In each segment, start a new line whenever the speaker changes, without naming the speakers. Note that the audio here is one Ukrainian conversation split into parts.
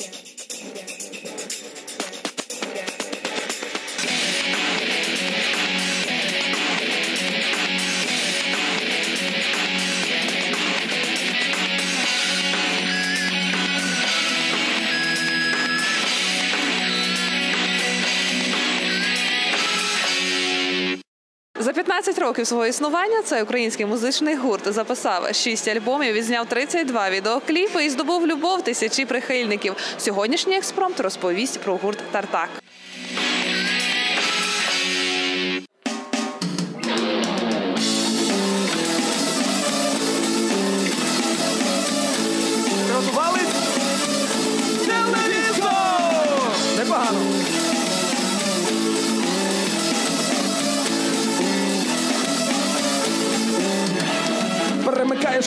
За 15 років свого існування цей український музичний гурт записав 6 альбомів, відзняв 32 відеокліпи і здобув любов тисячі прихильників. Сьогоднішній експромт розповість про гурт Тартак.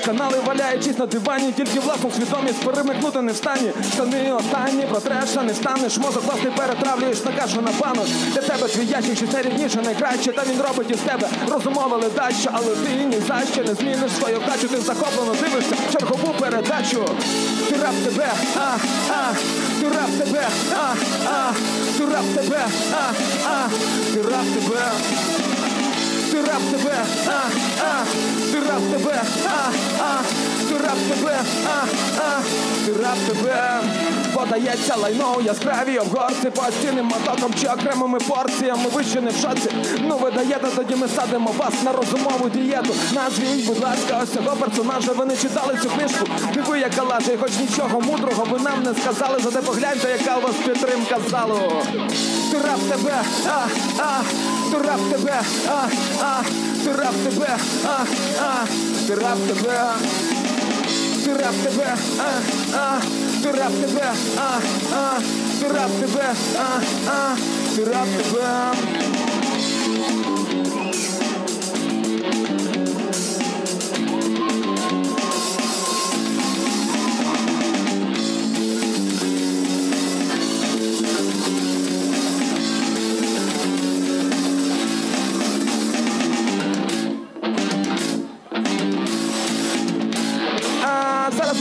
Канали, валяючись на дивані, тільки власну свідомість перемикнути не встані. Штани останні, протреша не встанеш, мозок власний перетравлюєш на кашу на пану. Для тебе твій ящик щось найрідніше, найкраще, та він робить із тебе розумове ледащо, але ти ні за що не зміниш свою вдачу, ти захоплено дивишся чергову передачу. Ти раб тебе, а, а, ти раб тебе, а, а, ти раб тебе, а, а, ти раб тебе. Ти раб тебе, а, а, ти раб тебе, а, а, ти раб тебе, а, а, ти раб тебе. Подається лайно у яскравій обгорці по стінним мотоком чи окремими порціями. Ви ще не в шоці. Ну ви даєте, тоді ми садимо вас на розумову дієту. Назвіть, будь ласка, ось цього персонажа. Ви не читали цю книжку. Диви, яка лажа, і хоч нічого мудрого ви нам не сказали. Зате погляньте, яка у вас підтримка залу. Ти раб тебе, а, а, ти раб тебе, а, а, ти раб тебе, а, а, ти раб тебе. Ти раб тебе, а, а, ти раб тебе, а, а, ти раб тебе, а, а, ти раб тебе.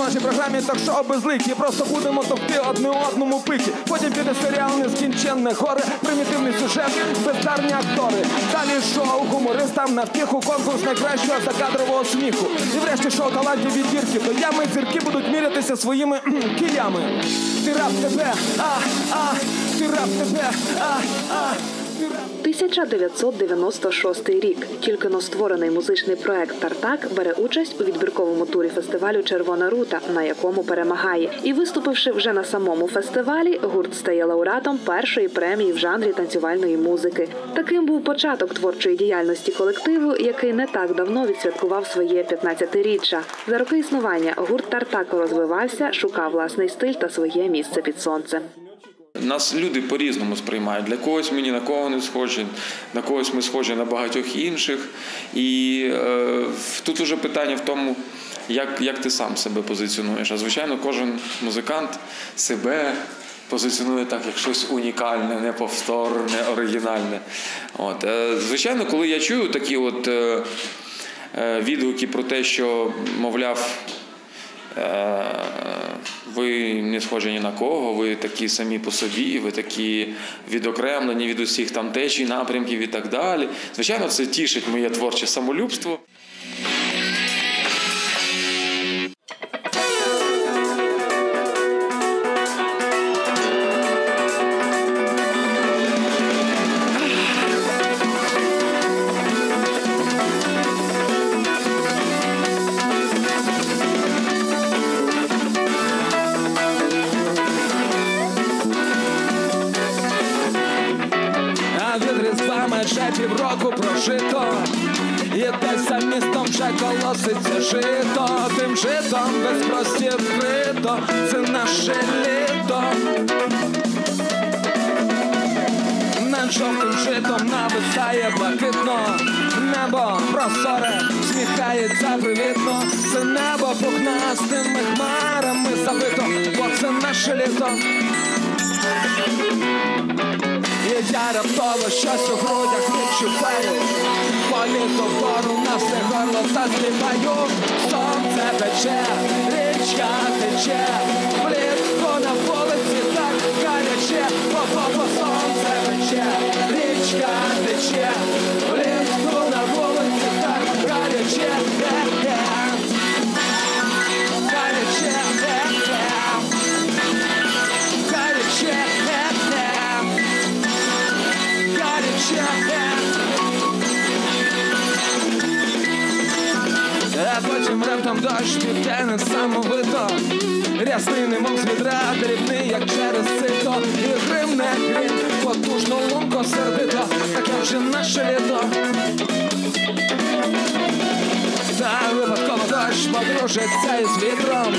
Нашій програмі ток-шоу безликі. Просто будемо товкти одне одному пики. Потім піде серіал нескінченне горе, примітивний сюжет, бездарні актори. Далі шоу гумористам на втіху, конкурс найкращого закадрового сміху. І врешті шоу талантів відбірки. То ями зірки будуть мірятися своїми киями. Ти раб тебе, а, а, ти раб тебе, а, а,
1996 рік. Тільки но створений музичний проект Тартак бере участь у відбірковому турі фестивалю Червона рута, на якому перемагає. І виступивши вже на самому фестивалі, гурт стає лауреатом першої премії в жанрі танцювальної музики. Таким був початок творчої діяльності колективу, який не так давно відсвяткував своє 15-річчя. За роки існування гурт Тартак розвивався, шукав власний стиль та своє місце під сонцем.
Нас люди по-різному сприймають. Для когось ми ні на кого не схожі, на когось ми схожі на багатьох інших. І е, тут уже питання в тому, як, як ти сам себе позиціонуєш. А звичайно, кожен музикант себе позиціонує так, як щось унікальне, неповторне, оригінальне. От. Е, звичайно, коли я чую такі от е, е, відгуки про те, що, мовляв, ви не схожі ні на кого, ви такі самі по собі, ви такі відокремлені від усіх там течій, напрямків і так далі. Звичайно, це тішить моє творче самолюбство.
Вже колоситься жито Тим житом без простір вкрито Це наше літо. Над жовтим житом нависає блакитно Небо. Прозоре, сміхається привітно. Це небо пухнастими хмарами забито Бо це наше літо. Я раптово щось у грудях відчуваю. Полізу вгору на все горло заспіваю, сонце пече, річка тече, влітку на вулиці так гаряче, по-по-по сонце пече, річка тече. дощ піде несамовито Рясний, немов з відра, дрібний, як через сито І грим не грім, потужно лунко сердито Таке вже наше літо Та випадково дощ подружиться із вітром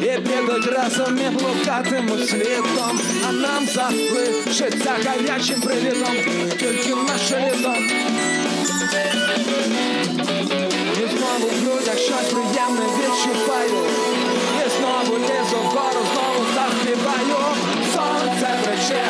І підуть разом і блукатимуть світом А нам залишиться гарячим привітом Тільки наше літо і Грудях щось приємне відчуваю. І знову лізу вгору, знову заспіваю Сонце тече,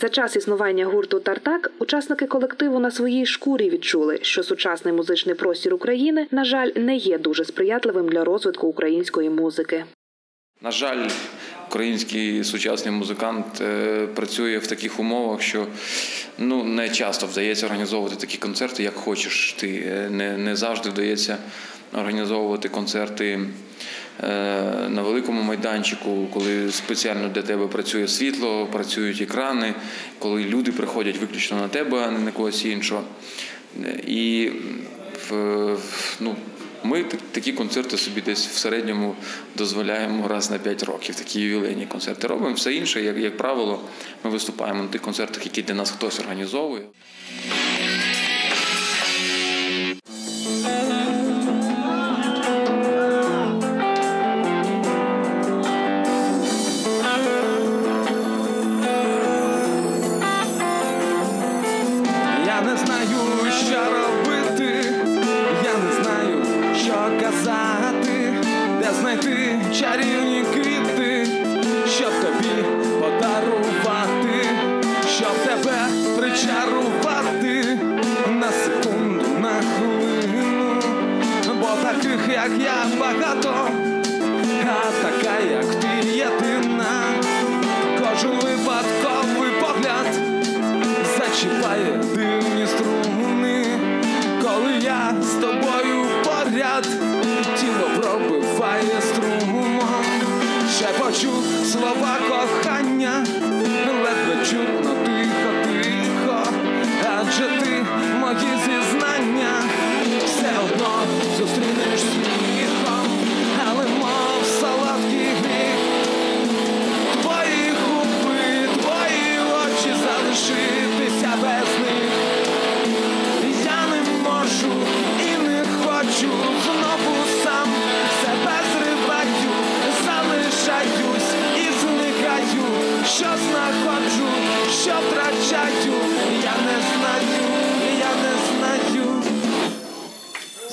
За час існування гурту Тартак учасники колективу на своїй шкурі відчули, що сучасний музичний простір України, на жаль, не є дуже сприятливим для розвитку української музики.
На жаль, український сучасний музикант е, працює в таких умовах, що ну, не часто вдається організовувати такі концерти, як хочеш ти. Е, Не, не завжди вдається організовувати концерти на великому майданчику, коли спеціально для тебе працює світло, працюють екрани, коли люди приходять виключно на тебе, а не на когось іншого. Е, І ну, ми такі концерти собі десь в середньому дозволяємо раз на 5 років. Такі ювілейні концерти робимо. Все інше, як, як правило, ми виступаємо на тих концертах, які для нас хтось організовує.
Yeah.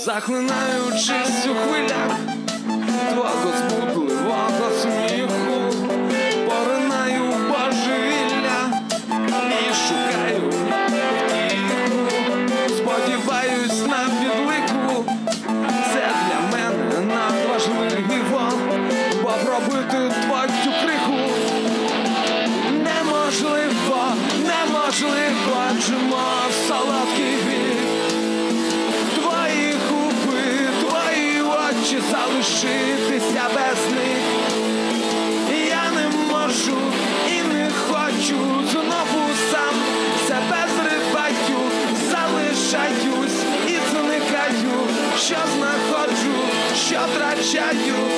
Захлинаючись у хвилях твого збудливого що втрачаю, я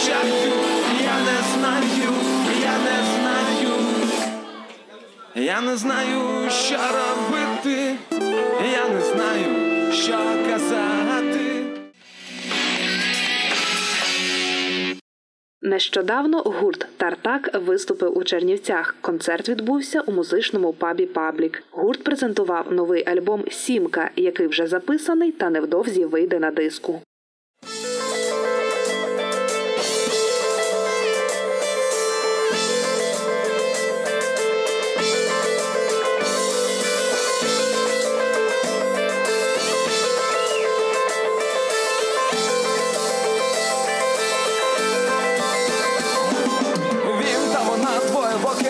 втрачаю, я не знаю, я не знаю. Я не знаю, що робити, я не знаю, що казати.
Нещодавно гурт Тартак виступив у Чернівцях. Концерт відбувся у музичному пабі Паблік. Гурт презентував новий альбом Сімка, який вже записаний та невдовзі вийде на диску.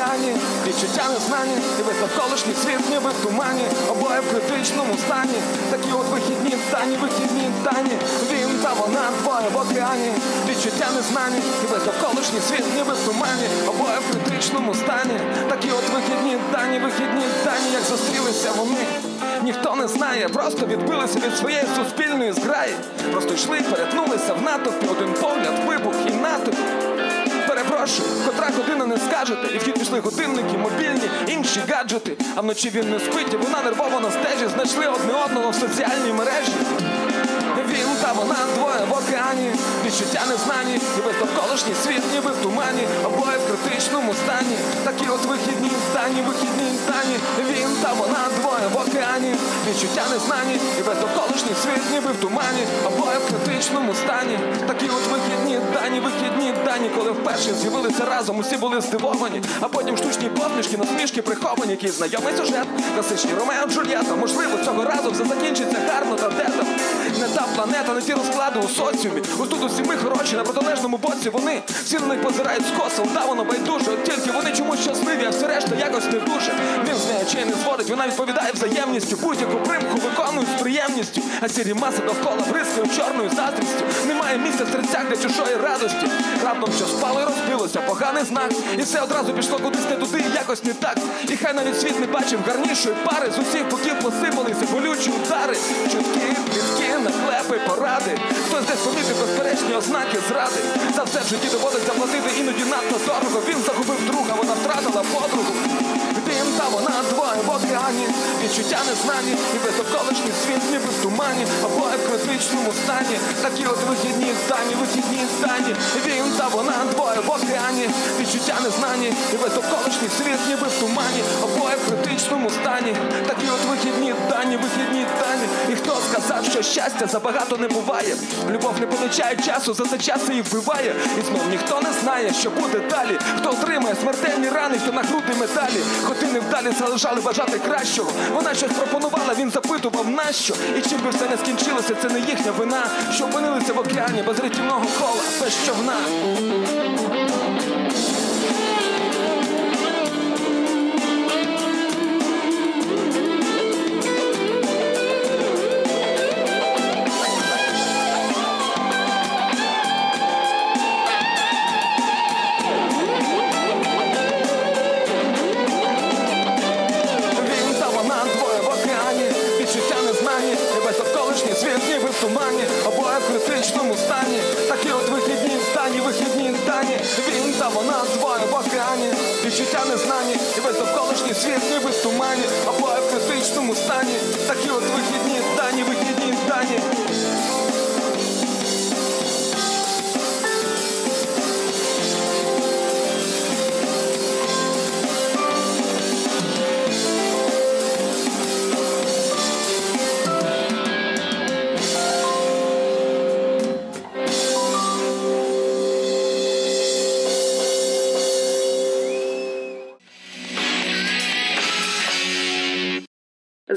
Океані, відчуття незнані, і весь навколишній світ ніби в тумані, обоє в критичному стані, такі от вихідні дані, вихідні дані. Він та вона двоє в океані, відчуття незнані, і весь навколишній світ ніби в тумані, обоє в критичному стані, такі от вихідні дані, вихідні дані, як зустрілися вони. Ніхто не знає, просто відбилися від своєї суспільної зграї. Просто йшли, перетнулися в натовпі, один погляд, вибух і натовп. Перепрошую, котра година не скажете, і в хід пішли годинники, мобільні, інші гаджети. А вночі він не спить, і вона нервово на стежі, знайшли одне одного в соціальній мережі. Він та вона двоє в океані, відчуття незнані, і весь навколишній світ ніби в тумані, обоє в критичному стані. Такі от вихідні дані, вихідні дані. Він та вона відчуття незнані, і весь навколишній світ ніби в тумані, обоє в критичному стані. Такі от вихідні дані, вихідні дані, коли вперше з'явилися разом, усі були здивовані, а потім штучні посмішки, насмішки приховані, який знайомий сюжет, класичні Ромео Джульєта. Можливо, цього разу все закінчиться гарно та дедом. Не та планета, не ті розклади у соціумі. Ось тут усі ми хороші на протилежному боці. Вони всі на них позирають скосом, да воно байдуже. От тільки вони чомусь щасливі, а все решта якось не дуже. Він з нею очей не зводить, вона відповідає взаємністю. Будь-яку примху виконують з приємністю. А сірі маси довкола бризкають чорною заздрістю. Немає місця в серцях для чужої радості. Раптом що спало і розбилося, поганий знак. І все одразу пішло кудись не туди, якось не так. І хай навіть світ не бачив гарнішої пари. З усіх боків посипалися болючі удари. Чутки, плітки, наклепи, поради. Хтось десь помітив безперечні ознаки зради. За все в житті доводиться платити іноді надто дорого. Він загубив друга, вона втратила подругу. Вона двоє в океані, відчуття незнані, і весь околишній світ ніби в тумані, обоє в критичному стані. Такі от вихідні дані, вихідні дані. Він та вона двоє в океані, відчуття незнані, і весь околишній світ ніби в тумані, обоє в критичному стані. Такі от вихідні дані, вихідні дані. І хто сказав, що щастя забагато не буває? Любов не помічає часу, за це час її вбиває. І знов ніхто не знає, що буде далі. Хто отримає смертельні рани, хто на груди медалі. Години вдалі залишали бажати кращого. Вона щось пропонувала, він запитував нащо. І чим би все не скінчилося, це не їхня вина. Що опинилися в океані без рятівного кола, без човна.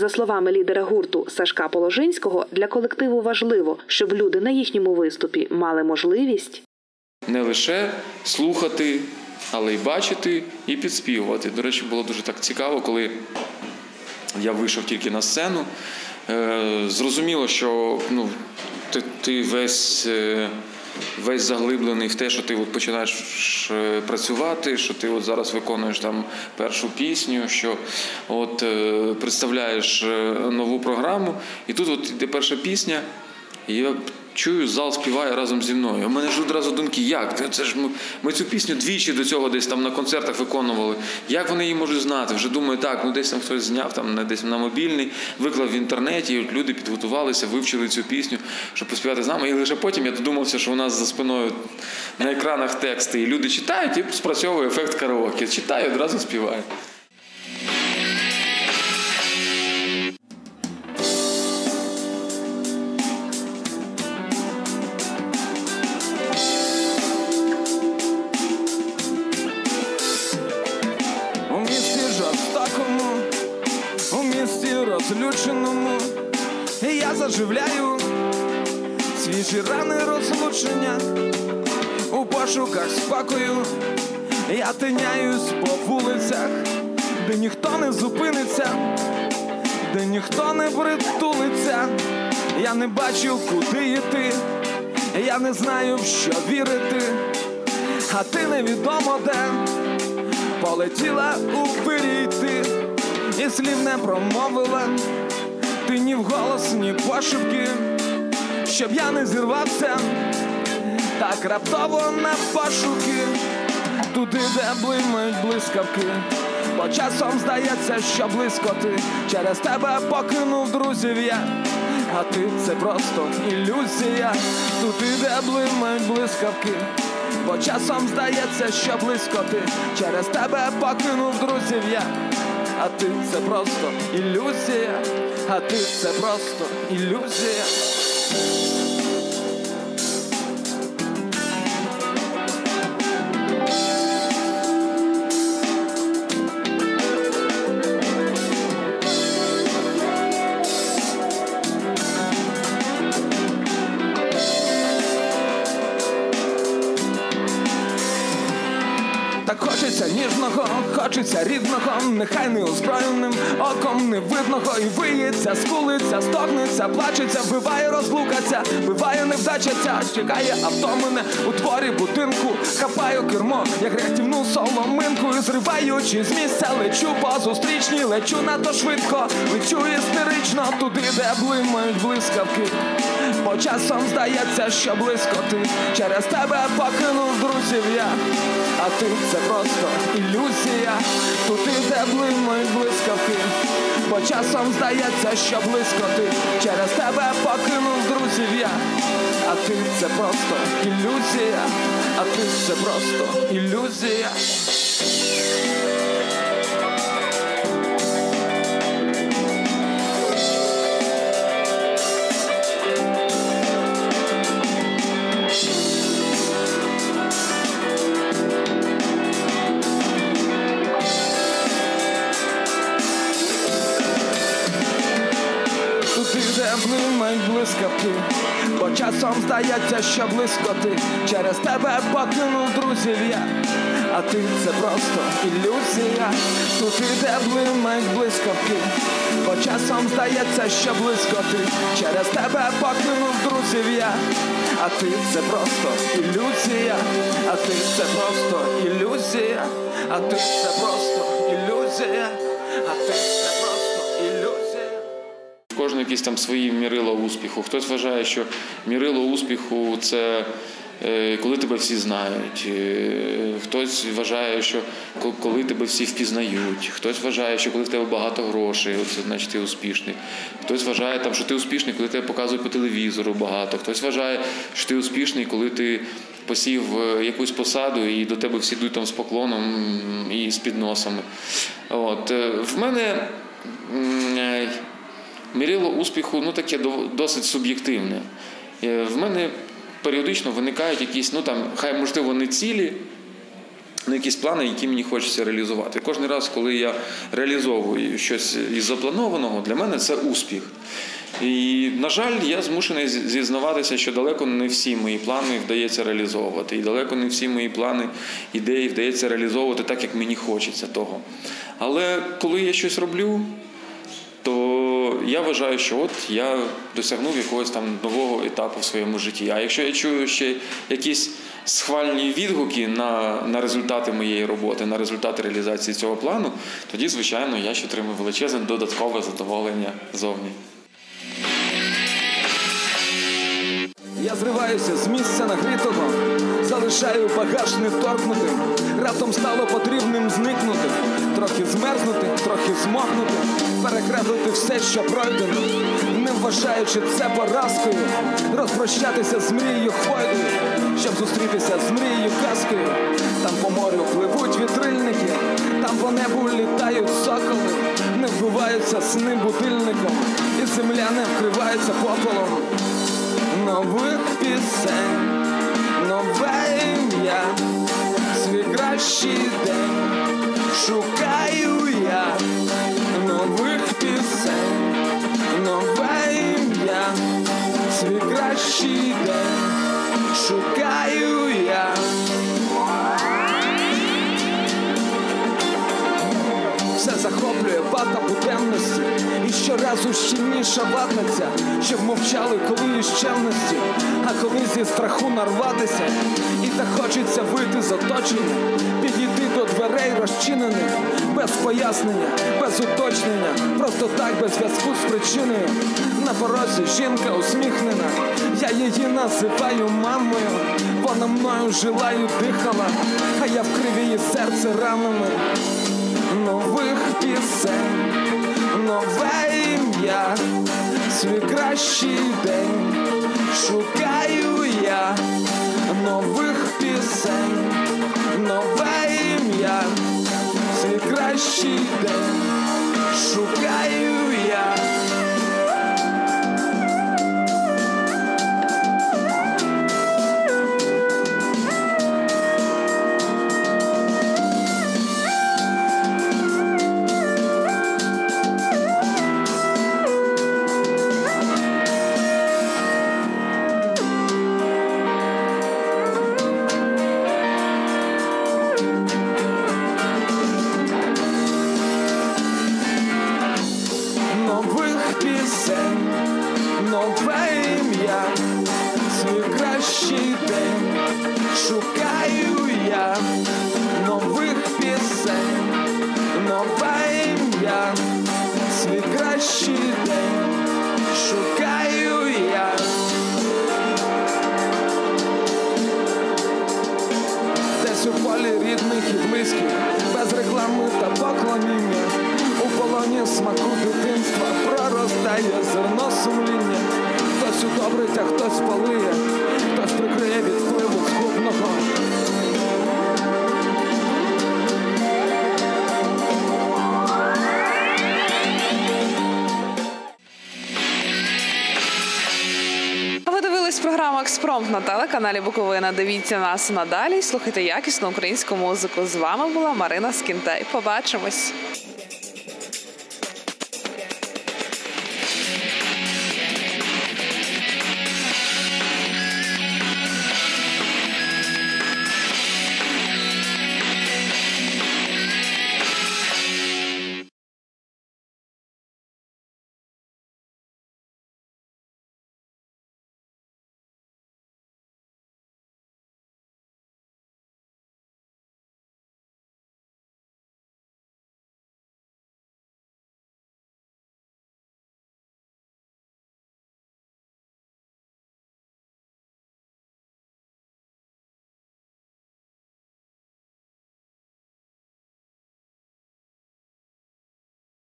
За словами лідера гурту Сашка Положинського, для колективу важливо, щоб люди на їхньому виступі мали можливість
не лише слухати, але й бачити і підспівувати. До речі, було дуже так цікаво, коли я вийшов тільки на сцену. Е, Зрозуміло, що ну, ти, ти весь, е, весь заглиблений в те, що ти от починаєш е, працювати, що ти от зараз виконуєш там першу пісню, що от е, представляєш е, нову програму, і тут от іде перша пісня, і я чую, зал співає разом зі мною. У мене ж одразу думки, як? Це- ж ми, ми цю пісню двічі до цього десь там на концертах виконували. Як вони її можуть знати? Вже думаю, так, ну десь там хтось зняв там десь на мобільний, виклав в інтернеті, і от люди підготувалися, вивчили цю пісню, щоб поспівати з нами. І лише потім я додумався, що у нас за спиною на екранах тексти, і люди читають, і спрацьовує ефект караоке. Читаю, одразу співаю.
Свіжі рани розлучення у пошуках спокою. Я тиняюсь по вулицях, де ніхто не зупиниться, де ніхто не притулиться. Я не бачу, куди йти, я не знаю, в що вірити, а ти невідомо де полетіла у вирійти, і слів не промовила, ти ні вголос, ні пошепки, щоб я не зірвався, так раптово на пошуки, туди, де блимають блискавки. Бо часом здається, що близько ти. Через тебе покинув друзів я, а ти це просто ілюзія, туди, де блимають блискавки. Бо часом здається, що близько ти. Через тебе покинув друзів я, а ти це просто ілюзія, а ти це просто ілюзія. Хочеться ніжного, хочеться рідного, нехай не озброєним оком невидного і виється, скулиться, стогнеться, плачеться, биває, розлукаться, биває, невдачаться, чекає авто мене у творі будинку, хапаю кермо, як рятівну соломинку, і зриваючи з місця, лечу по зустрічній, лечу надто швидко, лечу істерично туди, де блимають блискавки. Бо часом здається, що близько ти. Через тебе покинув друзів я, а ти це просто ілюзія, туди, де блимають блискавки. Бо часом здається, що близько ти через тебе покинув друзів я, а ти це просто ілюзія, а ти це просто ілюзія. Де блимають блискавки, бо часом здається, що близько ти. Через тебе покинув друзів я, а ти це просто ілюзія. Туди, де блимають блискавки, бо часом здається, що близько ти. Через тебе покинув друзів я, а ти це просто ілюзія, а ти це просто ілюзія, а ти це просто ілюзія, а ти це.
Кожного якісь там свої мірила успіху. Хтось вважає, що мірило успіху це е, коли тебе всі знають. Е, Хтось вважає, що коли тебе всі впізнають, хтось вважає, що коли в тебе багато грошей, це значить ти успішний. Хтось вважає, що ти успішний, коли тебе показують по телевізору багато. Хтось вважає, що ти успішний, коли ти посів е, якусь посаду і до тебе всі йдуть там з поклоном і з підносами. От. В мене мірило успіху ну, таке досить суб'єктивне. Е, В мене періодично виникають якісь, ну там, хай можливо, не цілі, ну, якісь плани, які мені хочеться реалізувати. Кожен раз, коли я реалізовую щось із запланованого, для мене це успіх. І, на жаль, я змушений зізнаватися, що далеко не всі мої плани вдається реалізовувати. І далеко не всі мої плани, ідеї вдається реалізовувати так, як мені хочеться того. Але коли я щось роблю, я вважаю, що от я досягнув якогось там нового етапу в своєму житті. А якщо я чую ще якісь схвальні відгуки на, на результати моєї роботи, на результати реалізації цього плану, тоді, звичайно, я ще отримую величезне додаткове задоволення зовні.
Я зриваюся з місця нагрітого, залишаю багаж неторкнутим. Раптом стало потрібним зникнути, трохи змерзнути, трохи змокнути, перекреслити все, що пройдено, не вважаючи це поразкою, розпрощатися з мрією хвойною, щоб зустрітися з мрією казкою. Там по морю пливуть вітрильники, там по небу літають соколи, не вбиваються сни будильником, і земля не вкривається попелом нових пісень, нове ім'я, свій кращий день шукаю я нових пісень, нове ім'я, свій кращий день. Шукаю я. все захоплює вата буденності І щоразу щільніша ватниця, щоб мовчали, коли із чемності, а коли зі страху нарватися, і так хочеться вийти з оточення, підійти до дверей розчинених, без пояснення, без уточнення, просто так без зв'язку з причиною. На порозі жінка усміхнена, я її називаю мамою, вона мною жила і дихала, а я вкрив її серце ранами. Нових пісень, нове ім'я, свій кращий день шукаю я. Нових пісень, кращий день шукаю я.
На телеканалі Буковина. Дивіться нас надалі. Слухайте якісну українську музику. З вами була Марина Скінтей. Побачимось.